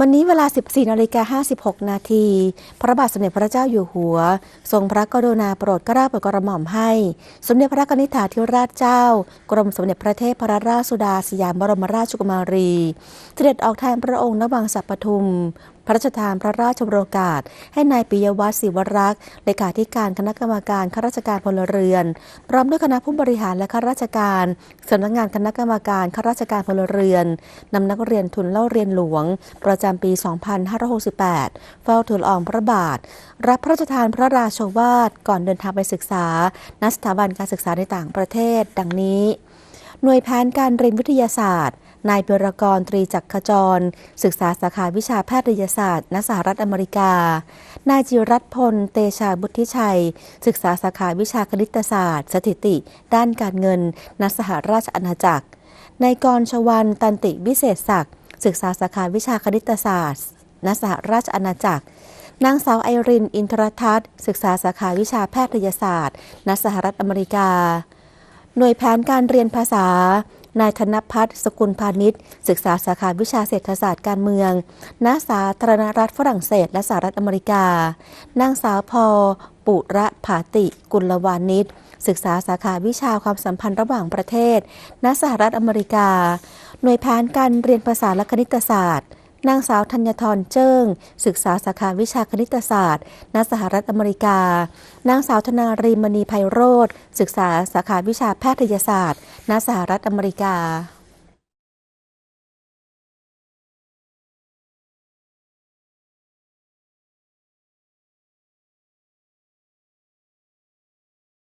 วันนี้เวลา 14นาฬิกา56 นาที พระบาทสมเด็จพระเจ้าอยู่หัว ทรงพระกรุณาโปรดเกล้าโปรดกระหม่อมให้ สมเด็จพระกนิษฐาธิราชเจ้า กรมสมเด็จพระเทพรราชสุดาสยามบรมราชกุมารี เสด็จออกแทนพระองค์ณวังสัปปทุม พระราชทานพระราชโองกาส ให้นายปิยวัฒน์ศิวรักษ์เลขาธิการคณะกรรมการข้าราชการพลเรือน พร้อมด้วยคณะผู้บริหารและข้าราชการสำนักงานคณะกรรมการข้าราชการพลเรือนนำนักเรียนทุนเล่าเรียนหลวง ประจำปี 2568 เฝ้าทูลอองพระบาท รับพระราชทานพระราชวาทก่อนเดินทางไปศึกษาณสถาบันการศึกษาในต่างประเทศ ดังนี้ หน่วยแผนการเรียนวิทยาศาสตร์ นายเบรกรตรีจักรขจร ศึกษาสาขาวิชาแพทยศาสตร์ณสหรัฐอเมริกา นายจิรัตพล เตชาบุตธิชัย ศึกษาสาขาวิชาคณิตศาสตร์ สถิติ ด้านการเงินณสหราชอาณาจักร นายกรชวันตันติวิเศษศักดิ์ศึกษาสาขาวิชาคณิตศาสตร์ณสหราชอาณาจักรนางสาวไอริน อินทรทัศน์ ศึกษาสาขาวิชาแพทยศาสตร์ ณ สหรัฐอเมริกา หน่วยแผนการเรียนภาษา นายธนพัฒน์สกุลพาณิชย์ ศึกษาสาขาวิชาเศรษฐศาสตร์การเมือง ณ สาธารณรัฐฝรั่งเศส และสหรัฐอเมริกา นางสาวพอ ปุระผาติกุลวานิชศึกษาสาขาวิชาความสัมพันธ์ระหว่างประเทศ ณ สหรัฐอเมริกา หน่วยแผนการเรียนภาษาและคณิตศาสตร์ นางสาวธัญทรเจิ้ง ศึกษาสาขาวิชาคณิตศาสตร์ ณ สหรัฐอเมริกา นางสาวธนารีมณีไพโรธ ศึกษาสาขาวิชาแพทยศาสตร์ ณ สหรัฐอเมริกา